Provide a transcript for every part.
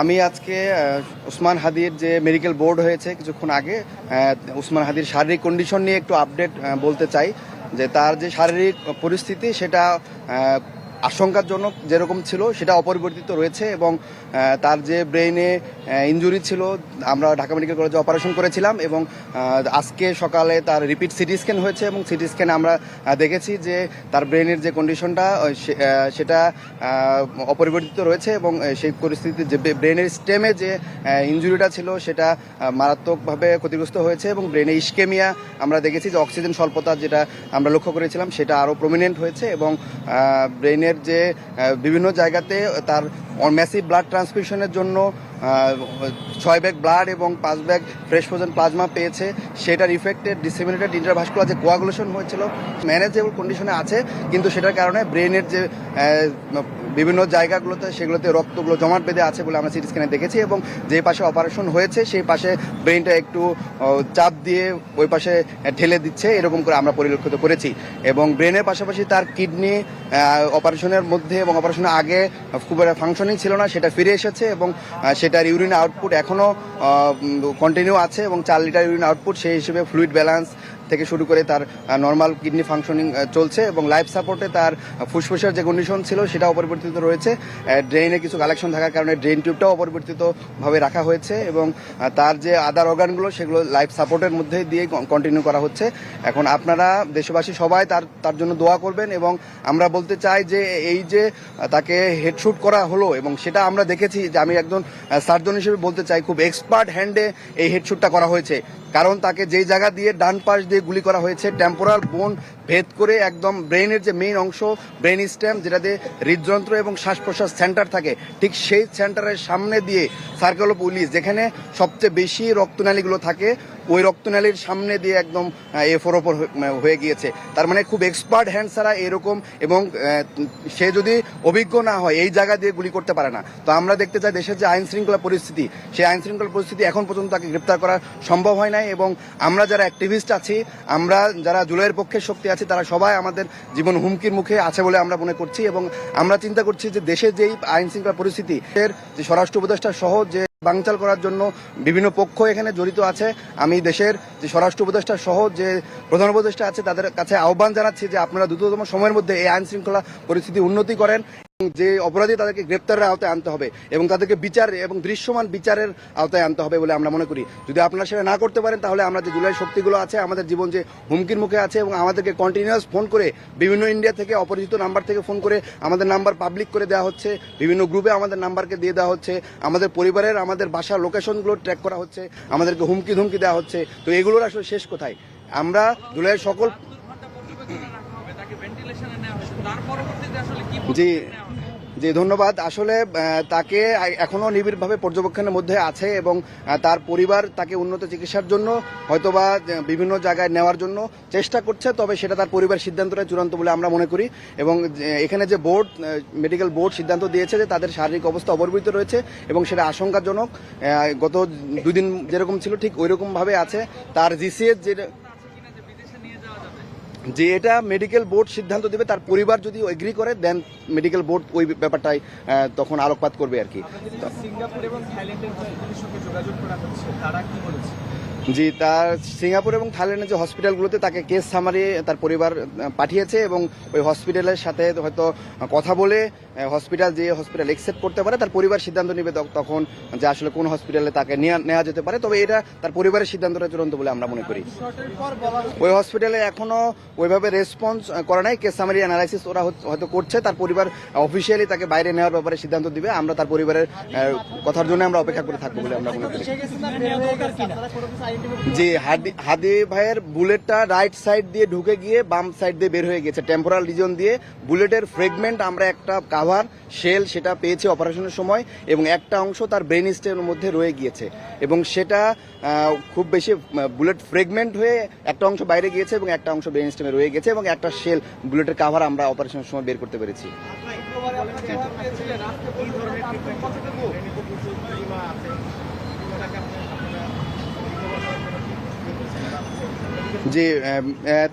আমি আজকে উসমান হাদির যে মেডিকেল বোর্ড হয়েছে কিছুক্ষণ আগে উসমান হাদির শারীরিক কন্ডিশন নিয়ে একটু আপডেট বলতে চাই, যে তার যে শারীরিক পরিস্থিতি সেটা আশঙ্কাজনক যেরকম ছিল, সেটা অপরিবর্তিত রয়েছে এবং তার যে ব্রেইনে ইনজুরি ছিল, আমরা ঢাকা মেডিকেল কলেজে অপারেশন করেছিলাম এবং আজকে সকালে তার রিপিট সিটি স্ক্যান হয়েছে এবং সিটি স্ক্যানে আমরা দেখেছি যে তার ব্রেনের যে কন্ডিশনটা সেটা অপরিবর্তিত রয়েছে এবং সেই পরিস্থিতি যে ব্রেনের স্টেমে যে ইনজুরিটা ছিল, সেটা মারাত্মকভাবে ক্ষতিগ্রস্ত হয়েছে এবং ব্রেনে ইস্কেমিয়া আমরা দেখেছি যে অক্সিজেন স্বল্পতা যেটা আমরা লক্ষ্য করেছিলাম, সেটা আরও প্রমিনেন্ট হয়েছে এবং ব্রেনের যে বিভিন্ন জায়গাতে তার ম্যাসিভ ব্লাড ট্রান্সফিউশনের জন্য ছয় ব্যাগ ব্লাড এবং পাঁচ ব্যাগ ফ্রেশ ফ্রোজেন প্লাজমা পেয়েছে। সেটার ইফেক্টে ডিসেমিনেটেড ইন্টারভাস্কুলার যে কোয়াগুলেশন হয়েছিল ম্যানেজেবল কন্ডিশনে আছে কিন্তু সেটার কারণে ব্রেনের যে বিভিন্ন জায়গাগুলোতে সেগুলোতে রক্তগুলো জমাট বেঁধে আছে বলে আমরা সিটি স্ক্যানে দেখেছি এবং যে পাশে অপারেশন হয়েছে সেই পাশে ব্রেনটা একটু চাপ দিয়ে ওই পাশে ঠেলে দিচ্ছে এরকম করে আমরা পরিলক্ষিত করেছি। এবং ব্রেনের পাশাপাশি তার কিডনি অপারেশনের মধ্যে এবং অপারেশনের আগে খুব একটা ফাংশনিং ছিল না সেটা ফিরে এসেছে এবং আহ, সেটার ইউরিন আউটপুট এখনও কন্টিনিউ আছে এবং চার লিটার ইউরিন আউটপুট সেই হিসেবে ফ্লুইড ব্যালেন্স থেকে শুরু করে তার নর্মাল কিডনি ফাংশনিং চলছে এবং লাইফ সাপোর্টে তার ফুসফুসের যে কন্ডিশন ছিল সেটা অপরিবর্তিত রয়েছে। ড্রেনে কিছু কালেকশন থাকার কারণে ড্রেন টিউবটাও অপরিবর্তিতভাবে রাখা হয়েছে এবং তার যে আদার অর্গানগুলো সেগুলো লাইফ সাপোর্টের মধ্যে দিয়ে কন্টিনিউ করা হচ্ছে। এখন আপনারা দেশবাসী সবাই তার তার জন্য দোয়া করবেন এবং আমরা বলতে চাই যে এই যে তাকে হেডশুট করা হলো এবং সেটা আমরা দেখেছি যে আমি একজন সার্জন হিসেবে বলতে চাই, খুব এক্সপার্ট হ্যান্ডে এই হেডশুটটা করা হয়েছে। কারণ তাকে যেই জায়গা দিয়ে ডান পাশ দিয়ে গুলি করা হয়েছে টেম্পোরাল বোন ভেদ করে একদম ব্রেনের যে মেইন অংশ ব্রেন স্টেম যেটা দিয়ে হৃদযন্ত্র এবং শ্বাস প্রশ্বাস সেন্টার থাকে, ঠিক সেই সেন্টারের সামনে দিয়ে সার্কেল উইলিস যেখানে সবচেয়ে বেশি রক্তনালীগুলো থাকে ওই রক্তনালীর সামনে দিয়ে একদম এ ফোর ওপর হয়ে গিয়েছে। তার মানে খুব এক্সপার্ট হ্যান্ড ছাড়া এরকম এবং সে যদি অভিজ্ঞ না হয়, এই জায়গা দিয়ে গুলি করতে পারে না। তো আমরা দেখতে চাই দেশের যে আইন শৃঙ্খলা পরিস্থিতি, সেই আইন শৃঙ্খলা পরিস্থিতি এখন পর্যন্ত তাকে গ্রেপ্তার করা সম্ভব হয় নাই এবং আমরা যারা অ্যাক্টিভিস্ট আছি, আমরা যারা জুলাইয়ের পক্ষে শক্তি আছি, তারা সবাই আমাদের জীবন হুমকির মুখে আছে বলে আমরা মনে করছি এবং আমরা চিন্তা করছি যে দেশের যেই আইন শৃঙ্খলা পরিস্থিতি, এর যে স্বরাষ্ট্র উপদেষ্টা সহ যে বাংচাল করার জন্য বিভিন্ন পক্ষ এখানে জড়িত আছে। আমি দেশের যে স্বরাষ্ট্র উপদেষ্টা সহ যে প্রধান উপদেষ্টা আছে, তাদের কাছে আহ্বান জানাচ্ছি যে আপনারা দ্রুততম সময়ের মধ্যে এই আইন শৃঙ্খলা পরিস্থিতি উন্নতি করেন। যে অপরাধী তাদেরকে গ্রেপ্তারের আওতায় আনতে হবে এবং তাদেরকে বিচার এবং দৃশ্যমান বিচারের আওতায় আনতে হবে বলে আমরা মনে করি। যদি আপনারা সেটা না করতে পারেন তাহলে আমরা যে জুলাই শক্তিগুলো আছে আমাদের জীবন যে হুমকির মুখে আছে এবং আমাদেরকে কন্টিনিউয়াস ফোন করে বিভিন্ন ইন্ডিয়া থেকে অপরিচিত নাম্বার থেকে ফোন করে আমাদের নাম্বার পাবলিক করে দেওয়া হচ্ছে বিভিন্ন গ্রুপে আমাদের নাম্বারকে দিয়ে দেওয়া হচ্ছে আমাদের পরিবারের আমাদের বাসার লোকেশনগুলো ট্র্যাক করা হচ্ছে আমাদেরকে হুমকি ধুমকি দেওয়া হচ্ছে। তো এগুলোর আসলে শেষ কোথায়? আমরা জুলাইয়ের সকল জি? জি, ধন্যবাদ। আসলে তাকে এখনও নিবিড়ভাবে পর্যবেক্ষণের মধ্যে আছে এবং তার পরিবার তাকে উন্নত চিকিৎসার জন্য, হয়তোবা বিভিন্ন জায়গায় নেওয়ার জন্য চেষ্টা করছে, তবে সেটা তার পরিবার সিদ্ধান্তটা চূড়ান্ত বলে আমরা মনে করি। এবং এখানে যে বোর্ড মেডিকেল বোর্ড সিদ্ধান্ত দিয়েছে যে তাদের শারীরিক অবস্থা অপরিবর্তিত রয়েছে এবং সেটা আশঙ্কাজনক গত দুদিন যেরকম ছিল ঠিক ওই রকম ভাবে আছে তার জিসিএস যে যে এটা মেডিকেল বোর্ড সিদ্ধান্ত দেবে, তার পরিবার যদি এগ্রি করে দেন মেডিকেল বোর্ড ওই ব্যাপারটাই তখন আলোকপাত করবে আর কি। সিঙ্গাপুর এবং থাইল্যান্ডের যোগাযোগ করা হচ্ছে, তারা কি বলেছে? জি, তার সিঙ্গাপুর এবং থাইল্যান্ডের যে হসপিটালগুলোতে তাকে কেস সামারি তার পরিবার পাঠিয়েছে এবং ওই হসপিটালের সাথে হয়তো কথা বলে হসপিটাল যে হসপিটাল একসেপ্ট করতে পারে, তার পরিবার সিদ্ধান্ত নেবে তখন যে আসলে কোন হসপিটালে তাকে নেওয়া- যেতে পারে। তবে এটা তার পরিবারের সিদ্ধান্তটা চূড়ান্ত বলে আমরা মনে করি। ওই হসপিটালে এখনও ওইভাবে রেসপন্স করা নাই। কেস সামারি অ্যানালাইসিস ওরা হয়তো করছে। তার পরিবার অফিসিয়ালি তাকে বাইরে নেওয়ার ব্যাপারে সিদ্ধান্ত দিবে। আমরা তার পরিবারের কথার জন্য আমরা অপেক্ষা করে থাকব বলে আমরা মনে করি। জি হাদি হাদি ভাইয়ের বুলেটটা রাইট সাইড দিয়ে ঢুকে গিয়ে বাম সাইড দিয়ে বের হয়ে গেছে। টেম্পোরাল রিজন দিয়ে বুলেটের ফ্রেগমেন্ট আমরা একটা কাভার শেল সেটা পেয়েছি অপারেশনের সময় এবং একটা অংশ তার ব্রেন স্টেমের মধ্যে রয়ে গিয়েছে। এবং সেটা খুব বেশি বুলেট ফ্রেগমেন্ট হয়ে একটা অংশ বাইরে গিয়েছে এবং একটা অংশ ব্রেন স্টেমে রয়ে গেছে এবং একটা শেল বুলেটের কাভার আমরা অপারেশনের সময় বের করতে পেরেছি। যে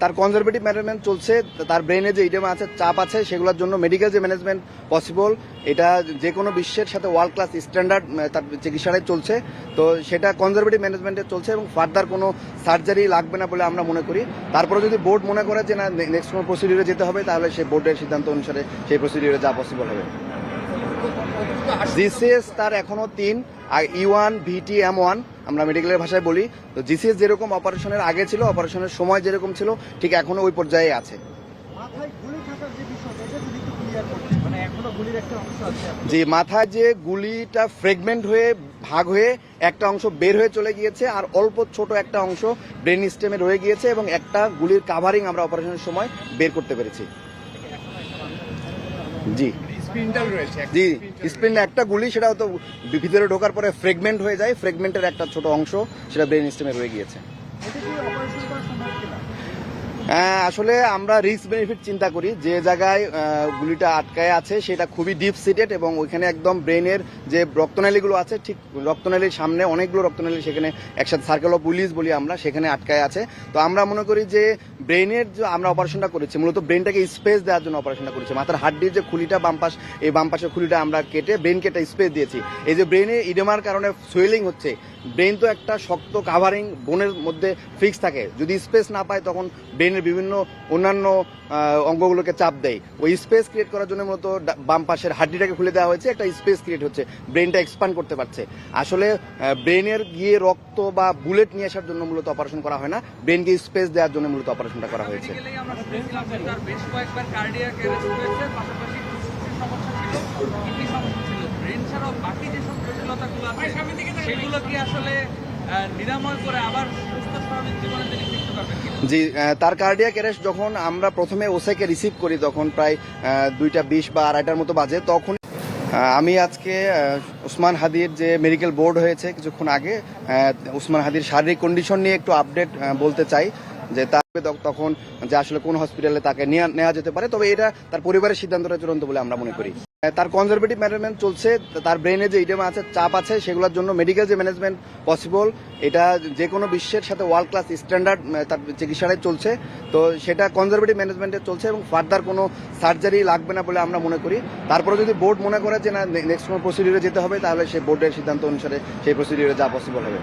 তার কনজারভেটিভ ম্যানেজমেন্ট চলছে, তার ব্রেনে যে ইডেম আছে, চাপ আছে, সেগুলোর জন্য মেডিকেল যে ম্যানেজমেন্ট পসিবল এটা যে কোনো বিশ্বের সাথে ওয়ার্ল্ড ক্লাস স্ট্যান্ডার্ড তার চিকিৎসাটাই চলছে। তো সেটা কনজারভেটিভ ম্যানেজমেন্টে চলছে এবং ফার্দার কোনো সার্জারি লাগবে না বলে আমরা মনে করি। তারপরে যদি বোর্ড মনে করে যে না নেক্সট কোনো প্রসিডিউরে যেতে হবে, তাহলে সেই বোর্ডের সিদ্ধান্ত অনুসারে সেই প্রসিডিউরে যা পসিবল হবে। জিসিএস তার এখনও তিন আর E one V T M one আমরা মেডিকেলের ভাষায় বলি তো জিসিএস যেরকম অপারেশনের আগে ছিল অপারেশনের সময় যেরকম ছিল ঠিক এখনও ওই পর্যায়ে আছে। যে মানে আছে যে মাথায় যে গুলিটা ফ্রেগমেন্ট হয়ে ভাগ হয়ে একটা অংশ বের হয়ে চলে গিয়েছে আর অল্প ছোট একটা অংশ ব্রেন স্টেমে রয়ে গিয়েছে এবং একটা গুলির কাভারিং আমরা অপারেশনের সময় বের করতে পেরেছি। জি। স্পিন্ডাল রয়েছে জি স্প্রিন একটা গুলি সেটা তো ভিতরে ঢোকার পরে ফ্রেগমেন্ট হয়ে যায় ফ্রেগমেন্টের একটা ছোট অংশ সেটা ব্রেন স্টেমে রয়ে গিয়েছে এটা কি অপারেশন করা সম্ভব কিনা হ্যাঁ, আসলে আমরা রিস্ক বেনিফিট চিন্তা করি। যে জায়গায় গুলিটা আটকায় আছে, সেটা খুবই ডিপ সিটেড এবং ওইখানে একদম ব্রেনের যে রক্তনালীগুলো আছে, ঠিক রক্তনালীর সামনে অনেকগুলো রক্তনালী সেখানে একসাথে সার্কেল অফ পুলিশ বলি আমরা, সেখানে আটকায় আছে। তো আমরা মনে করি যে ব্রেনের যে আমরা অপারেশনটা করেছি, মূলত ব্রেনটাকে স্পেস দেওয়ার জন্য অপারেশনটা করেছি। মাথার হাড্ডির যে খুলিটা বাম পাশ, এই বাম পাশের খুলিটা আমরা কেটে ব্রেনকে একটা স্পেস দিয়েছি। এই যে ব্রেনে ইডেমার কারণে সোয়েলিং হচ্ছে ব্রেন তো একটা শক্ত কাভারিং বোনের মধ্যে ফিক্স থাকে। যদি স্পেস না পায় তখন ব্রেনের বিভিন্ন অন্যান্য অঙ্গগুলোকে চাপ দেয়। ওই স্পেস ক্রিয়েট করার জন্য মূলত বাম পাশের হাড্ডিটাকে খুলে দেওয়া হয়েছে। একটা স্পেস ক্রিয়েট হচ্ছে। ব্রেনটা এক্সপান্ড করতে পারছে। আসলে ব্রেনের গিয়ে রক্ত বা বুলেট নিয়ে আসার জন্য মূলত অপারেশন করা হয় না। ব্রেনকে স্পেস দেওয়ার জন্য মূলত অপারেশনটা করা হয়েছে। মেডিকেলেই আমরা শুনেছিলাম যে তার বেশ কয়েকবার কার্ডিয়াক অ্যারেস্ট হয়েছে। পাশাপাশি সমস্যা ছিল কিডনি সমস্যা ছিল। ব্রেন ছাড়াও বাকি যেসব জটিলতাগুলো আছে, সেগুলো কি আসলে নিরাময় করে আবার জি তার কার্ডিয়াক অ্যারেস্ট যখন আমরা প্রথমে ওসেকে রিসিভ করি তখন প্রায় দুইটা বিশ বা আড়াইটার মতো বাজে, তখন আমি আজকে উসমান হাদির যে মেডিকেল বোর্ড হয়েছে কিছুক্ষণ আগে উসমান হাদির শারীরিক কন্ডিশন নিয়ে একটু আপডেট বলতে চাই, যে তার তখন যে আসলে কোন হসপিটালে তাকে নেওয়া যেতে পারে। তবে এটা তার পরিবারের সিদ্ধান্তটা চূড়ান্ত বলে আমরা মনে করি। তার কনজারভেটিভ ম্যানেজমেন্ট চলছে। তার ব্রেনে যে ইডেমা আছে, চাপ আছে, সেগুলোর জন্য মেডিকেল যে ম্যানেজমেন্ট পসিবল এটা যে কোনো বিশ্বের সাথে ওয়ার্ল্ড ক্লাস স্ট্যান্ডার্ড তার চিকিৎসাটাই চলছে। তো সেটা কনজারভেটিভ ম্যানেজমেন্টে চলছে এবং ফার্দার কোনো সার্জারি লাগবে না বলে আমরা মনে করি। তারপরে যদি বোর্ড মনে করে যে না নেক্সট কোনো প্রসিডিউরে যেতে হবে, তাহলে সেই বোর্ডের সিদ্ধান্ত অনুসারে সেই প্রসিডিউরে যা পসিবল হবে।